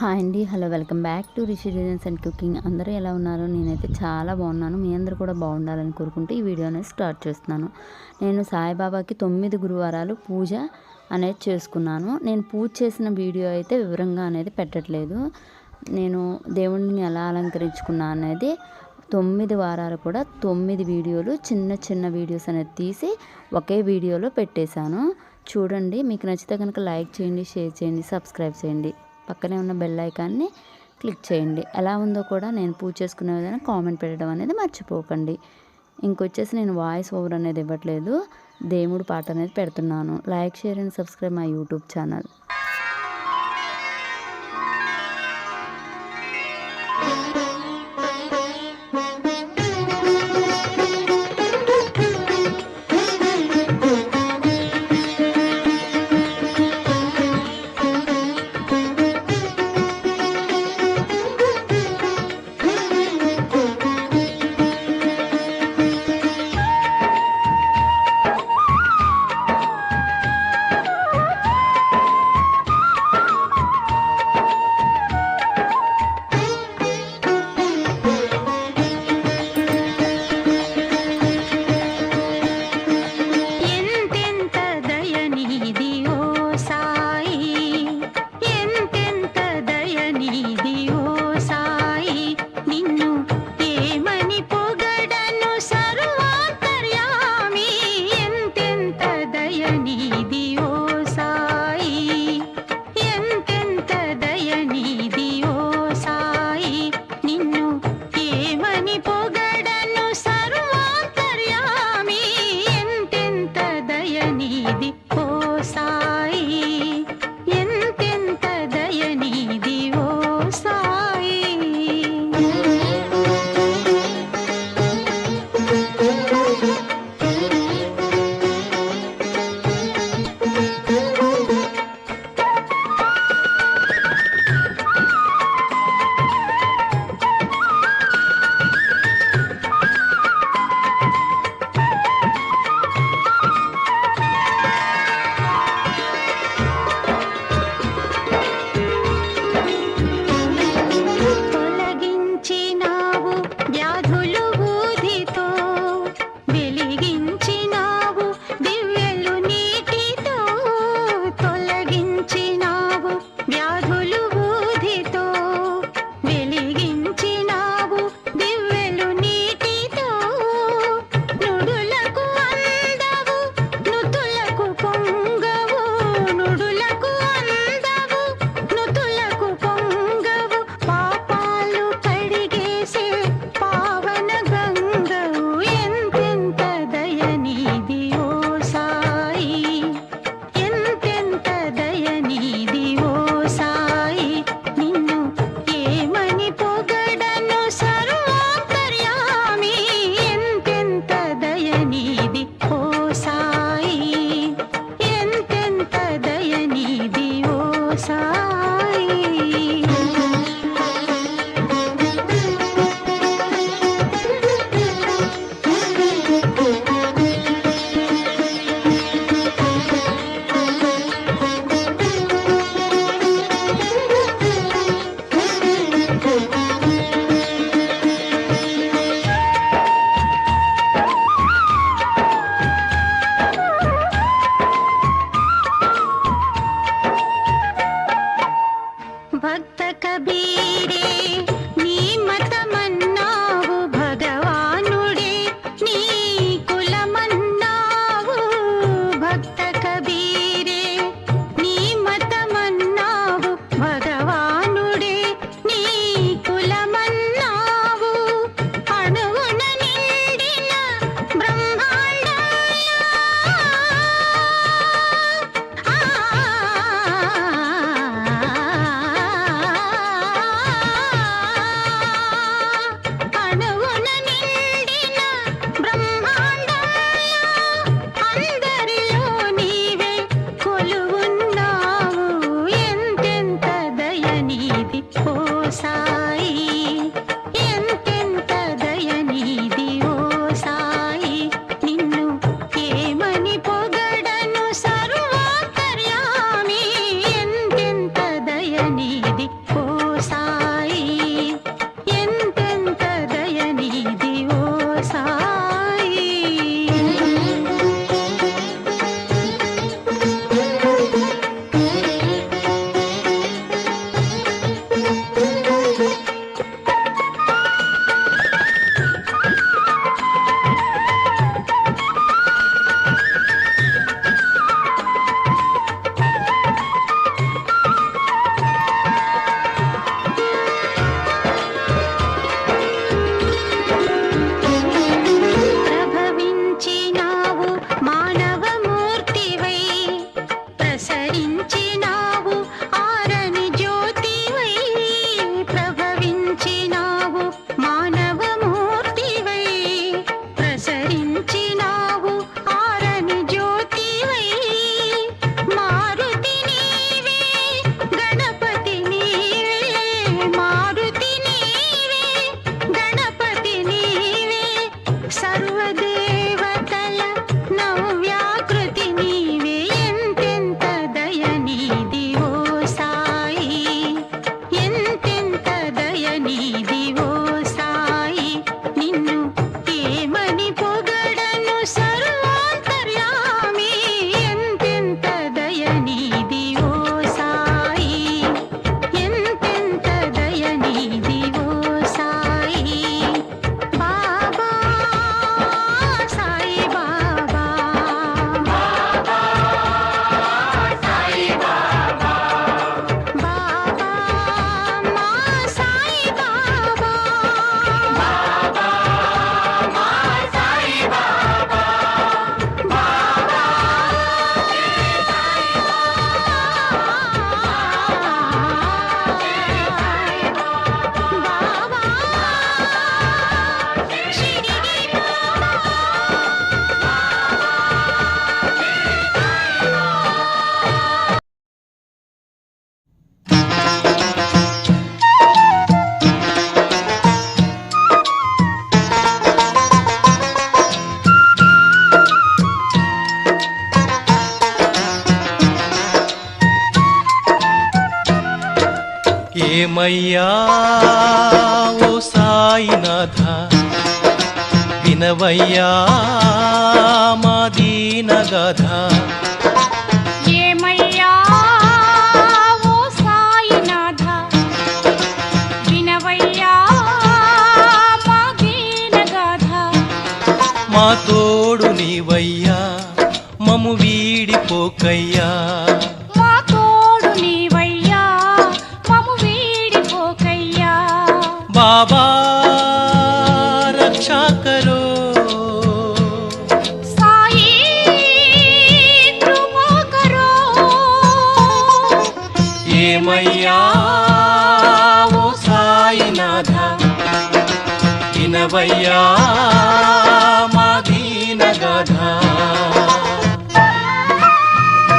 Hi అండి. Hello welcome back to Rishi designs and cooking. అందరూ ఎలా ఉన్నారు? నేనైతే చాలా బాగున్నాను. మీ అందరూ కూడా బాగుండాలని కోరుకుంటూ ఈ వీడియో అనేది స్టార్ట్ చేస్తున్నాను. నేను సాయిబాబాకి తొమ్మిది గురువారాలు పూజ అనేది చేసుకున్నాను. నేను పూజ చేసిన వీడియో అయితే వివరంగా అనేది పెట్టట్లేదు. నేను దేవుడిని ఎలా అలంకరించుకున్నా అనేది తొమ్మిది వారాలు కూడా తొమ్మిది వీడియోలు చిన్న చిన్న వీడియోస్ అనేది తీసి ఒకే వీడియోలో పెట్టేశాను. చూడండి మీకు నచ్చితే కనుక లైక్ చేయండి షేర్ చేయండి సబ్స్క్రైబ్ చేయండి. పక్కనే ఉన్న బెల్ ఐకాన్ని క్లిక్ చేయండి. ఎలా ఉందో కూడా నేను పూజ చేసుకునే విధంగా కామెంట్ పెట్టడం అనేది మర్చిపోకండి. ఇంకొచ్చేసి నేను వాయిస్ ఓవర్ అనేది ఇవ్వట్లేదు. దేవుడు పాట అనేది పెడుతున్నాను. Like share and subscribe my YouTube channel ఏమయ్యా ఓ సాయినాథ వినవయ్యా మా దీనగాథ. ఏమయ్యా ఓ సాయినాథ వినవయ్యా మా దీనగాథ. మా తోడు నీవయ్యా మము వీడిపోకయ్యా. बाबा रक्षा करो। करो। ये मैया वो साई कि इन भैया